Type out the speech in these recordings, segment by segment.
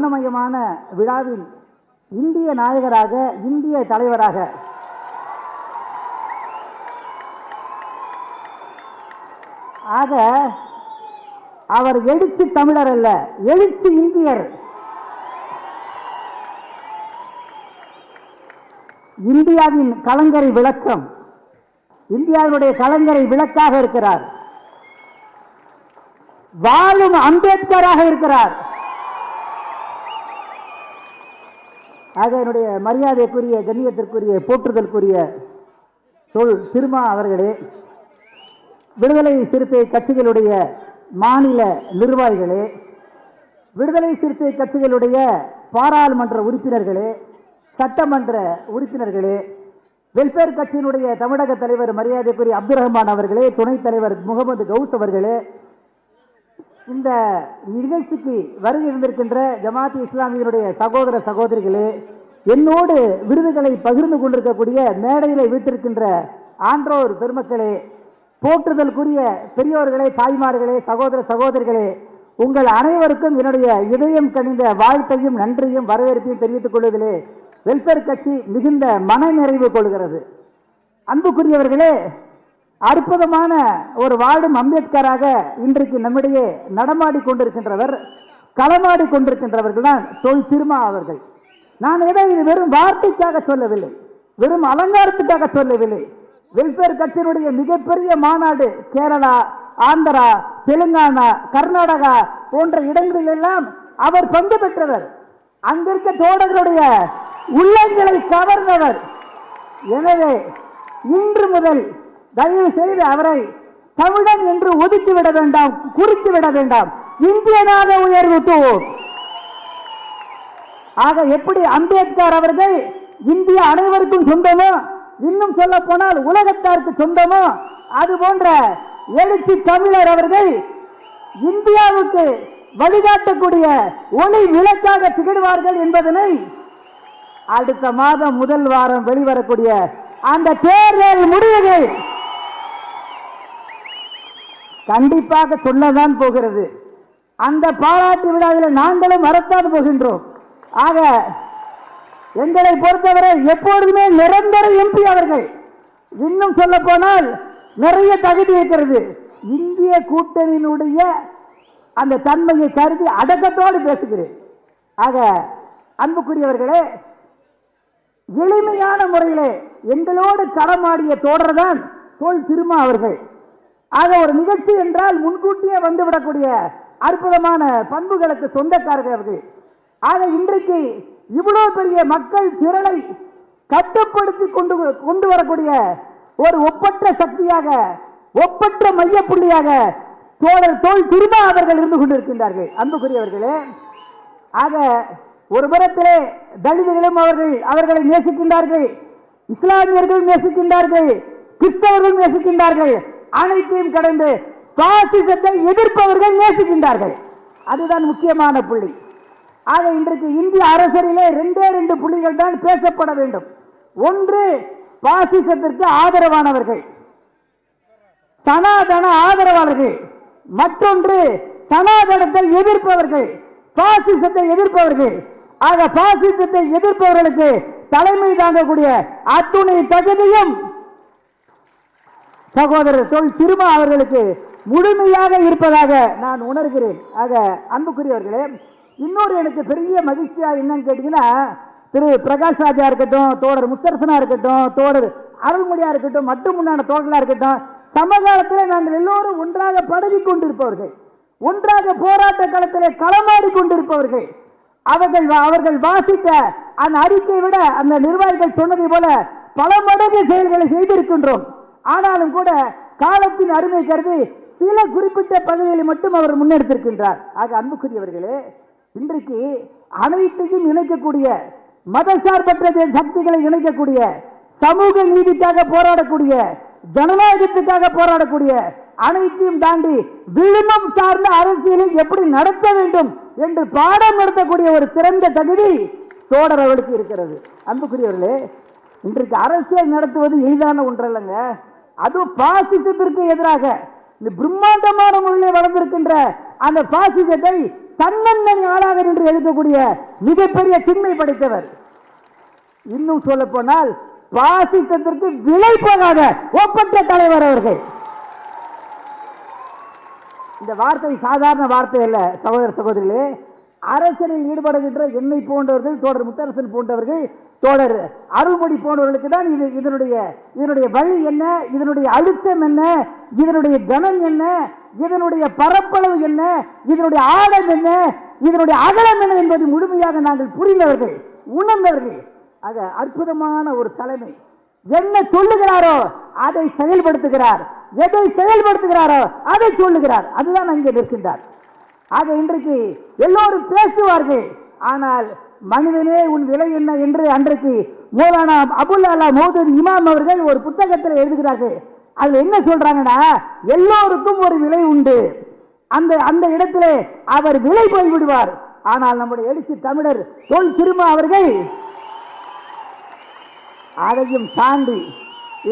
வண்ணமயமான விழாவில் இந்திய நாயகராக இந்திய தலைவராக. ஆக அவர் எழுத்து தமிழர் அல்ல எழுத்து இந்தியர். இந்தியாவின் கலங்கரை விளக்கம். இந்தியாவினுடைய கலங்கரை விளக்காக இருக்கிறார். வாழும் அம்பேத்கராக இருக்கிறார். ஆக என்னுடைய மரியாதைக்குரிய கண்ணியத்திற்குரிய போற்றுதலுக்குரிய சொல் திருமா அவர்களே விடுதலை சிறுத்தை கட்சிகளுடைய மாநில நிர்வாகிகளே விடுதலை சிறுத்தை கட்சிகளுடைய பாராளுமன்ற உறுப்பினர்களே சட்டமன்ற உறுப்பினர்களே வெல்ஃபேர் கட்சியினுடைய தமிழக தலைவர் மரியாதைக்குரிய அப்துல் ரஹ்மான் அவர்களே துணைத் தலைவர் முகமது கவுஸ் அவர்களே இந்த நிகழ்ச்சிக்கு வருகை இருந்திருக்கின்ற ஜமாத் இஸ்லாமியனுடைய சகோதர சகோதரிகளே என்னோடு விருதுகளை பகிர்ந்து கொண்டிருக்கக்கூடிய மேடையிலே வீட்டிருக்கின்ற ஆன்றோர் பெருமக்களே போற்றுதல்குரிய பெரியோர்களே தாய்மார்களே சகோதர சகோதரிகளே உங்கள் அனைவருக்கும் என்னுடைய இதயம் கணிந்த வாழ்த்தையும் நன்றியும் வரவேற்பையும் தெரிவித்துக் கொள்வதிலே வெல்ஃபேர் கட்சி மிகுந்த மன நிறைவு கொள்கிறது. அன்புக்குரியவர்களே அற்புதமான ஒரு வாழும் அம்பேத்கராக இன்றைக்கு நம்மிடையே நடமாடி கொண்டிருக்கின்றவர் களமாடி கொண்டிருக்கின்றவர்கள் தான் தொல் திருமா அவர்கள். நான் எதை இது வெறும் வார்த்தைக்காக சொல்லவில்லை வெறும் அலங்காரத்துக்காக சொல்லவில்லை. வெல்ஃபேர் கட்சியினுடைய மிகப்பெரிய மாநாடு கேரளா ஆந்திரா தெலுங்கானா கர்நாடகா போன்ற இடங்களில் எல்லாம் அவர் பங்கு பெற்றவர். அங்கிருக்க தோழர்களுடைய உள்ளங்களை கவர்ந்தவர். எனவே இன்று முதல் தயவு செய்து அவரை தமிழன் என்று ஒதுக்கிவிட வேண்டாம் குறித்து விட வேண்டாம். இந்தியனாக உயர்வுத்துவோம் ஆக எப்படி அம்பேத்கர் அவர்கள் இந்திய அனைவருக்கும் சொந்தமோ இன்னும் சொல்ல போனால் உலகத்தாருக்கு சொந்தமோ அது போன்ற எழுச்சி தமிழர் அவர்கள் இந்தியாவுக்கு வழிகாட்டக்கூடிய ஒளி விளக்காக திகழ்வார்கள் என்பதனை அடுத்த மாதம் முதல் வாரம் வெளிவரக்கூடிய அந்த தேர்தல் முடிவுகள் கண்டிப்பாக சொல்லதான் போகிறது. அந்த பாராட்டு விழாவில் நாங்களும் மறத்தான் போகின்றோம். ஆக எங்களை பொறுத்தவரை எப்பொழுதுமே நிரந்தர எம்பி அவர்கள். இன்னும் சொல்ல போனால் நிறைய தகுதி இருக்கிறது. இந்திய கூட்டணியினுடைய அந்த தன்மையை கருதி அடக்கத்தோடு பேசுகிறேன். ஆக அன்புக்குரியவர்களே எளிமையான முறையிலே எங்களோடு களமாடிய தோழர்தான் தோல் திருமா அவர்கள். ஆக ஒரு நிகழ்ச்சி என்றால் முன்கூட்டியே வந்துவிடக்கூடிய அற்புதமான பண்புகளுக்கு சொந்தக்காரர்கள் அவர்கள். ஆக இன்றைக்கு இவ்வளவு பெரிய மக்கள் திரளை கட்டுப்படுத்தி கொண்டு கொண்டு வரக்கூடிய ஒரு ஒப்பற்ற சக்தியாக ஒப்பற்ற மையப்புள்ளியாக தோழர் தோல் திருமா அவர்கள் இருந்து கொண்டிருக்கின்றார்கள். அன்புக்குரியவர்களே ஆக ஒரு புறத்திலே தலிதுகளும் அவர்கள் அவர்களை நேசிக்கின்றார்கள். இஸ்லாமியர்கள் நேசிக்கின்றார்கள். கிறிஸ்தவர்கள் நேசிக்கின்றார்கள். அனைத்தையும் கடந்து பாசிசத்தை எதிர்ப்பவர்கள் நேசிக்கின்றார்கள். அதுதான் முக்கியமான புள்ளி. ஆக இன்றைக்கு இந்திய அரசியலிலே ரெண்டே ரெண்டு புள்ளிகள் தான் பேசப்பட வேண்டும். ஒன்று பாசிசத்திற்கு ஆதரவானவர்கள். சனாதன ஆதரவாளர்கள். மற்றொன்று சனாதனத்தை எதிர்ப்பவர்கள். பாசிசத்தை எதிர்ப்பவர்கள். ஆக பாசிசத்தை எதிர்ப்பவர்களுக்கு தலைமை தாங்கக்கூடிய அத்துணை தகுதியும் சகோதரர் தொல் திருமா அவர்களுக்கு முழுமையாக இருப்பதாக நான் உணர்கிறேன். ஆக அன்புக்குரியவர்களே இன்னொரு எனக்கு பெரிய மகிழ்ச்சியாக என்னன்னு கேட்டீங்கன்னா திரு பிரகாஷ் ராஜா இருக்கட்டும் தோழர் முத்தரசனாக இருக்கட்டும் தோழர் அருள்மொழியாக இருக்கட்டும் மட்டும் முன்னான தோழர்களா இருக்கட்டும் சமகாலத்தில் நாங்கள் எல்லோரும் ஒன்றாக பழகி கொண்டிருப்பவர்கள். ஒன்றாக போராட்ட களத்தில் களமாடி கொண்டிருப்பவர்கள். அவர்கள் அவர்கள் வாசித்த அந்த அறிக்கையை விட அந்த நிர்வாகிகள் சொன்னதை போல பல மடங்கு செயல்களை செய்திருக்கின்றோம். ஆனாலும் கூட காலத்தின் அருமை கருதி சில குறிப்பிட்ட பகுதிகளை மட்டும் அவர் முன்னெடுத்திருக்கின்றார். ஆக அன்புக்குரியவர்களே இன்றைக்கு அனைத்தையும் இணைக்கக்கூடிய மதசார்பற்ற சக்திகளை இணைக்கக்கூடிய சமூக நீதிக்காக போராடக்கூடிய ஜனநாயகத்துக்காக போராடக்கூடிய அனைத்தையும் தாண்டி விழுமம் சார்ந்த அரசியலை எப்படி நடத்த வேண்டும் என்று பாடம் நடத்தக்கூடிய ஒரு சிறந்த தகுதி தோழர் அவர்களுக்கு இருக்கிறது. அன்புக்குரியவர்களே இன்றைக்கு அரசியல் நடத்துவது எளிதான ஒன்றல்லங்க. அதுவும் பாசிசத்திற்கு எதிராக. இந்த பிரம்மாண்டமான முறையில் வளர்ந்திருக்கின்ற அந்த பாசிசத்தை தன்னந்தனி ஆளாக நின்று எழுதக்கூடிய மிகப்பெரிய திண்மை படைத்தவர். இன்னும் சொல்ல போனால் பாசிசத்திற்கு விலை போகாத ஒப்பற்ற தலைவர் அவர்கள். இந்த வார்த்தை சாதாரண வார்த்தை அல்ல சகோதர சகோதரிகளே. அரசியலில் ஈடுபடுகின்ற என்னை போன்றவர்கள் தோழர் முத்தரசன் போன்றவர்கள் தோழர் அருள்மொழி போனவர்களுக்கு தான் இது இதனுடைய இதனுடைய வழி என்ன இதனுடைய அழுத்தம் என்ன இதனுடைய கனம் என்ன இதனுடைய பரப்பளவு என்ன இதனுடைய ஆழம் என்ன இதனுடைய அகலம் என்ன என்பதை முழுமையாக நாங்கள் புரிந்தவர்கள் உணர்ந்தவர்கள். ஆக அற்புதமான ஒரு தலைமை. என்ன சொல்லுகிறாரோ அதை செயல்படுத்துகிறார். எதை செயல்படுத்துகிறாரோ அதை சொல்லுகிறார். அதுதான் அங்கே நிற்கின்றார். ஆக இன்றைக்கு எல்லோரும் பேசுவார்கள். ஆனால் மனிதனே உன் விலை என்ன என்று அன்றைக்கு மூலானா அபுல் அலா மௌதூத் இமாம் அவர்கள் ஒரு புத்தகத்தில் எழுதுகிறார்கள். அதில் என்ன சொல்றாங்கன்னா எல்லோருக்கும் ஒரு விலை உண்டு. அந்த அந்த இடத்துல அவர் விலை போய் விடுவார் ஆனால் நம்முடைய எழுச்சி தமிழர் தொல் திருமா அவர்கள் அதையும் தாண்டி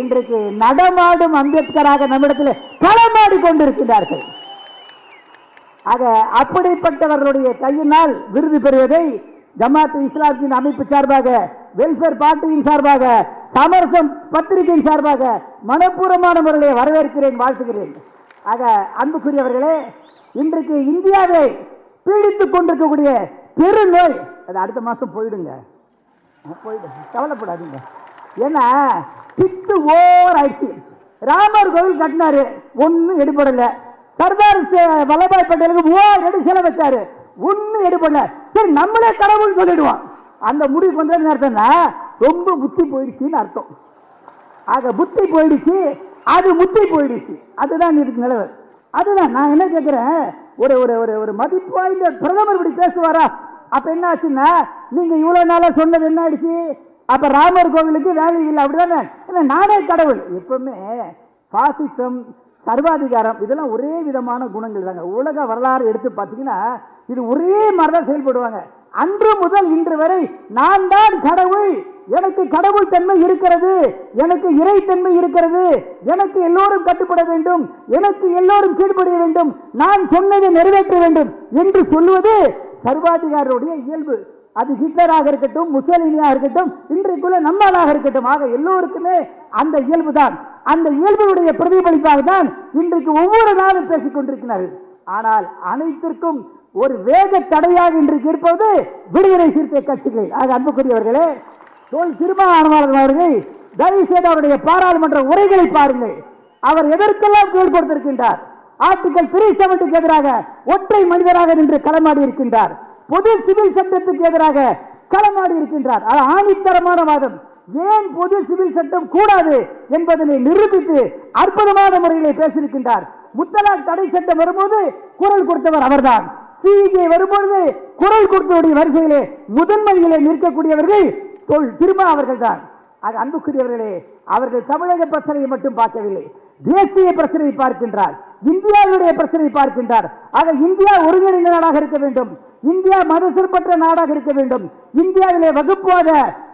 இன்றைக்கு நடமாடும் அம்பேத்கராக நம்மிடத்தில் களமாடி கொண்டிருக்கிறார்கள் ஆக அப்படிப்பட்டவர்களுடைய கையினால் விருது பெறுவதை ஜமாத்து இஸ்லாத்தின் அமைப்பு சார்பாக வெல்ஃபேர் பார்ட்டியின் சார்பாக சமரசம் பத்திரிகையின் சார்பாக மனப்பூர்வமான முறையில் வரவேற்கிறேன் வாழ்த்துகிறேன். ஆக அன்புக்குரியவர்களே இன்றைக்கு இந்தியாவை பீடித்து கொண்டிருக்கக்கூடிய பெருநோய் அது அடுத்த மாதம் போயிடுங்க. போயிடுங்க கவலைப்படாதீங்க. ஏன்னா பித்து ஓவர் ஆயிடுச்சு ராமர் கோவில் கட்டினாரு ஒன்றும் எடுபடலை. சர்தார் வல்லபாய் பட்டேலுக்கு மூவாயிரம் அடி செலவு வச்சாரு. ஒன்றும் எடுபடல சரி நம்மளே கடவுள் சொல்லிடுவோம். அந்த முடிவு பண்ணுறது என்ன அர்த்தம்னா ரொம்ப புத்தி போயிடுச்சுன்னு அர்த்தம். ஆக புத்தி போயிடுச்சு அது முத்தி போயிடுச்சு. அதுதான் இதுக்கு நிலவு. அதுதான் நான் என்ன கேட்குறேன் ஒரு ஒரு ஒரு ஒரு மதிப்பு வாய்ந்த பிரதமர் இப்படி பேசுவாரா? அப்ப என்ன ஆச்சுன்னா நீங்க இவ்வளவு நாளா சொன்னது என்ன ஆயிடுச்சு? அப்ப ராமர் கோவிலுக்கு வேலை இல்லை அப்படிதானே? இல்ல நானே கடவுள். எப்பவுமே பாசிசம் சர்வாதிகாரம் இதெல்லாம் ஒரே விதமான குணங்கள் தாங்க. உலக வரலாறு எடுத்து பார்த்தீங்கன்னா இது ஒரே மாதிரி தான் செயல்படுவாங்க. அன்று முதல் இன்று வரை நான் தான் கடவுள். எனக்கு கடவுள் தன்மை இருக்கிறது. எனக்கு இறைத்தன்மை இருக்கிறது. எனக்கு எல்லோரும் கட்டுப்பட வேண்டும். எனக்கு எல்லோரும் கீழ்படிய வேண்டும். நான் சொன்னதை நிறைவேற்ற வேண்டும் என்று சொல்லுவது சர்வாதிகாரியுடைய இயல்பு. அது ஹிட்லராக இருக்கட்டும் முசோலினியாக இருக்கட்டும் இன்றைக்குள்ள நம்மளாக இருக்கட்டும். ஆக எல்லோருக்குமே அந்த இயல்பு தான் அந்த இயல்புடைய பிரதிபலிப்பாக தான் இன்றைக்கு ஒவ்வொரு நாளும் பேசிக் கொண்டிருக்கிறார்கள் ஆனால் அனைத்திற்கும் ஒரு வேக தடையாக இன்றைக்கு இருப்பது விடுதலை சிறுத்தை கட்சிகள். ஆக அன்புக்குரியவர்களே தோல் திருமாவளவன் அவர்கள் தயவு செய்து அவருடைய பாராளுமன்ற உரைகளை பாருங்கள். அவர் எதற்கெல்லாம் குரல் கொடுத்திருக்கின்றார் ஆர்டிகல் த்ரீ செவன்டிக்கு எதிராக ஒற்றை மனிதராக நின்று களமாடி இருக்கின்றார். பொது சிவில் சட்டத்துக்கு எதிராக களமாடி இருக்கின்றார். அது ஆணித்தரமான வாதம். ஏன் பொது சிவில் சட்டம் கூடாது என்பதனை நிரூபித்து அற்புதமான முறையிலே பேசியிருக்கின்றார். முத்தலாக் தடை சட்டம் வரும்போது குரல் கொடுத்தவர் அவர்தான். சிஜே வரும்பொழுது குரல் கொடுத்தவருடைய வரிசையிலே முதன்மையிலே நிற்கக்கூடியவர்கள் தொல் திருமா அவர்கள்தான். அது அன்புக்குரியவர்களே அவர்கள் தமிழக பிரச்சனையை மட்டும் பார்க்கவில்லை. தேசிய பிரச்சனையை பார்க்கின்றார். இந்தியாவுடைய பிரச்சனையை பார்க்கின்றார். ஆக இந்தியா ஒருங்கிணைந்த நாடாக இருக்க வேண்டும். இந்தியா மதசிற்பற்ற நாடாக இருக்க வேண்டும். இந்தியாவிலே வகுப்பாத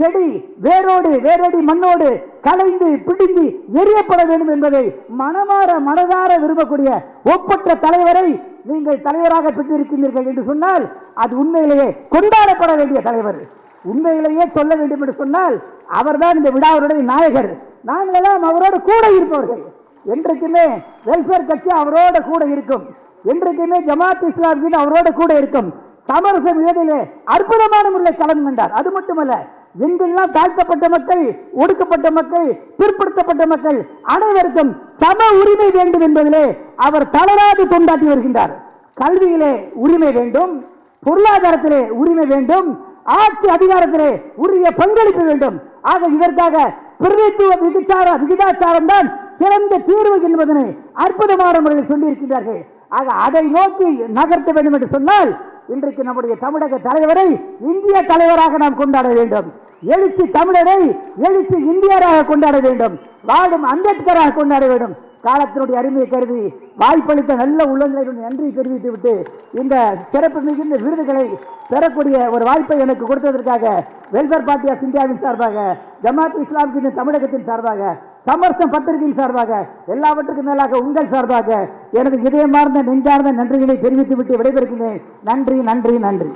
செடி வேரோடு வேரடி மண்ணோடு கலைந்து பிடிந்து எரியப்பட வேண்டும் என்பதை மனமாற மனதார விரும்பக்கூடிய ஒப்பற்ற தலைவரை நீங்கள் தலைவராக பெற்றிருக்கின்றீர்கள் என்று சொன்னால் அது உண்மையிலேயே கொண்டாடப்பட வேண்டிய தலைவர். உண்மையிலேயே சொல்ல வேண்டும் என்று சொன்னால் அவர்தான் இந்த விழாவுடைய நாயகர். நாங்களெல்லாம் அவரோடு கூட இருப்பவர்கள். என்றைக்குமே வெல்ஃபேர் கட்சி அவரோட கூட இருக்கும். என்றைக்குமே ஜமாத் இஸ்லாமியின் அவரோட கூட இருக்கும். சமரசம் ஏதிலே அற்புதமான முறையில் கலந்து கொண்டார். அது மட்டுமல்ல எங்கெல்லாம் தாழ்த்தப்பட்ட மக்கள் ஒடுக்கப்பட்ட மக்கள் பிற்படுத்தப்பட்ட மக்கள் அனைவருக்கும் சம உரிமை வேண்டும் என்பதிலே அவர் தளராது கொண்டாட்டி வருகின்றார். கல்வியிலே உரிமை வேண்டும் பொருளாதாரத்திலே உரிமை வேண்டும் ஆட்சி அதிகாரத்திலே உரிய பங்களிப்பு வேண்டும். ஆக இதற்காக பிரதித்துவ விகிதாச்சார விகிதாச்சாரம் தான் சிறந்த தீர்வு என்பதனை அற்புதமான முறையில் சொல்லியிருக்கிறார்கள் ஆக அதை நோக்கி நகர்த்த வேண்டும் என்று சொன்னால் இன்றைக்கு நம்முடைய தமிழக தலைவரை இந்திய தலைவராக நாம் கொண்டாட வேண்டும். எழுச்சி தமிழரை எழுச்சி இந்தியராக கொண்டாட வேண்டும். வாழும் அம்பேத்கராக கொண்டாட வேண்டும். காலத்தினுடைய அருமையை கருதி வாய்ப்பளித்த நல்ல உள்ளங்களை நன்றி தெரிவித்து விட்டு இந்த சிறப்பு மிகுந்த விருதுகளை பெறக்கூடிய ஒரு வாய்ப்பை எனக்கு கொடுத்ததற்காக வெல்ஃபேர் பார்ட்டி ஆஃப் இந்தியாவின் சார்பாக ஜமாத் இஸ்லாமின் தமிழகத்தின் சார்பாக சமரசம் பத்திரிகையின் சார்பாக எல்லாவற்றுக்கும் மேலாக உங்கள் சார்பாக எனது இதயமார்ந்த நெஞ்சார்ந்த நன்றிகளை தெரிவித்துவிட்டு விடைபெறுகிறேன். நன்றி நன்றி நன்றி.